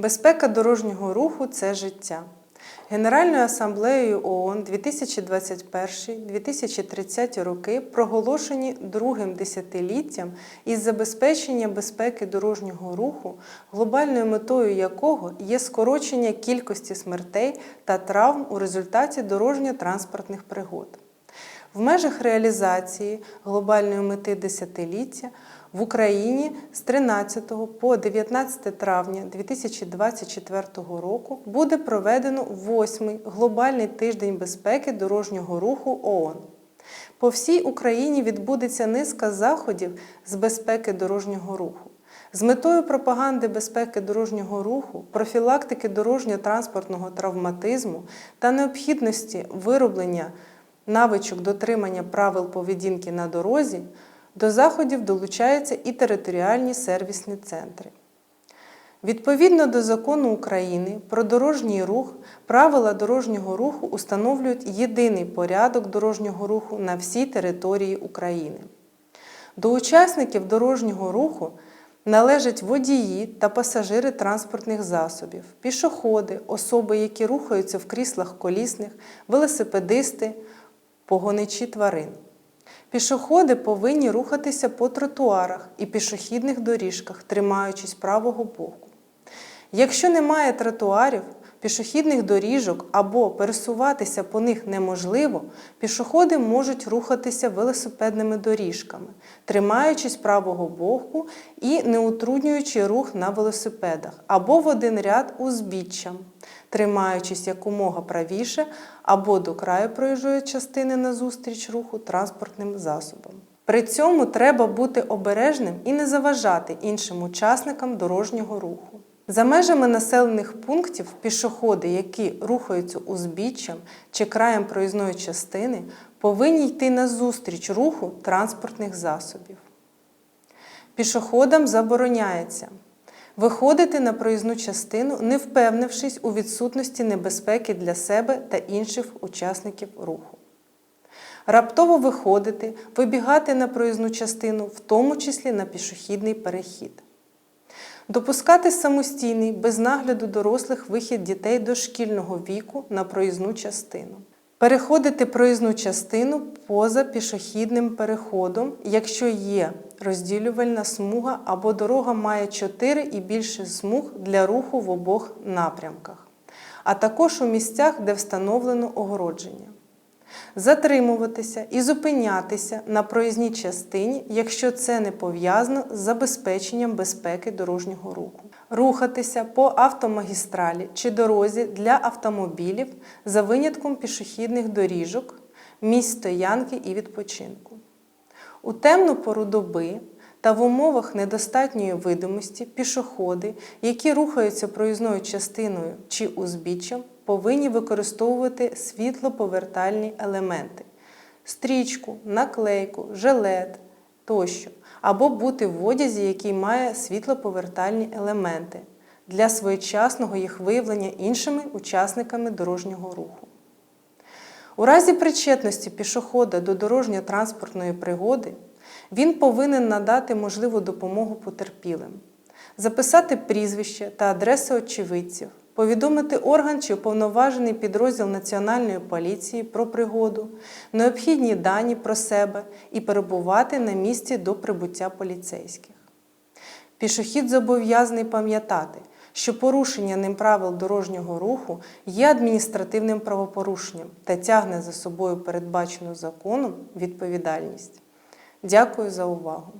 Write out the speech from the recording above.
Безпека дорожнього руху це життя. Генеральною асамблеєю ООН 2021-2030 роки проголошені другим десятиліттям із забезпечення безпеки дорожнього руху, глобальною метою якого є скорочення кількості смертей та травм у результаті дорожньо-транспортних пригод. В межах реалізації глобальної мети десятиліття в Україні з 13 по 19 травня 2024 року буде проведено 8-й глобальний тиждень безпеки дорожнього руху ООН. По всій Україні відбудеться низка заходів з безпеки дорожнього руху. З метою пропаганди безпеки дорожнього руху, профілактики дорожньо-транспортного травматизму та необхідності вироблення навичок дотримання правил поведінки на дорозі, до заходів долучаються і територіальні сервісні центри. Відповідно до закону України про дорожній рух, правила дорожнього руху установлюють єдиний порядок дорожнього руху на всій території України. До учасників дорожнього руху належать водії та пасажири транспортних засобів, пішоходи, особи, які рухаються в кріслах колісних, велосипедисти, погоничі тварин. Пішоходи повинні рухатися по тротуарах і пішохідних доріжках, тримаючись правого боку. Якщо немає тротуарів, пішохідних доріжок або пересуватися по них неможливо, пішоходи можуть рухатися велосипедними доріжками, тримаючись правого боку і не утруднюючи рух на велосипедах, або в один ряд узбіччям, тримаючись якомога правіше або до краю проїжджої частини назустріч руху транспортним засобом. При цьому треба бути обережним і не заважати іншим учасникам дорожнього руху. За межами населених пунктів пішоходи, які рухаються узбіччям чи краєм проїзної частини, повинні йти назустріч руху транспортних засобів. Пішоходам забороняється виходити на проїзну частину, не впевнившись у відсутності небезпеки для себе та інших учасників руху. Раптово виходити, вибігати на проїзну частину, в тому числі на пішохідний перехід. Допускати самостійний, без нагляду дорослих вихід дітей дошкільного віку на проїзну частину. Переходити проїзну частину поза пішохідним переходом, якщо є розділювальна смуга або дорога має 4 і більше смуг для руху в обох напрямках, а також у місцях, де встановлено огородження. Затримуватися і зупинятися на проїзній частині, якщо це не пов'язано з забезпеченням безпеки дорожнього руху. Рухатися по автомагістралі чи дорозі для автомобілів за винятком пішохідних доріжок, місць стоянки і відпочинку. У темну пору доби та в умовах недостатньої видимості пішоходи, які рухаються проїзною частиною чи узбіччям, повинні використовувати світлоповертальні елементи стрічку, наклейку, жилет тощо, або бути в одязі, який має світлоповертальні елементи для своєчасного їх виявлення іншими учасниками дорожнього руху. У разі причетності пішохода до дорожньо-транспортної пригоди він повинен надати можливу допомогу потерпілим, записати прізвище та адреси очевидців, повідомити орган чи уповноважений підрозділ Національної поліції про пригоду, необхідні дані про себе і перебувати на місці до прибуття поліцейських. Пішохід зобов'язаний пам'ятати, що порушення ним правил дорожнього руху є адміністративним правопорушенням та тягне за собою передбачену законом відповідальність. Дякую за увагу!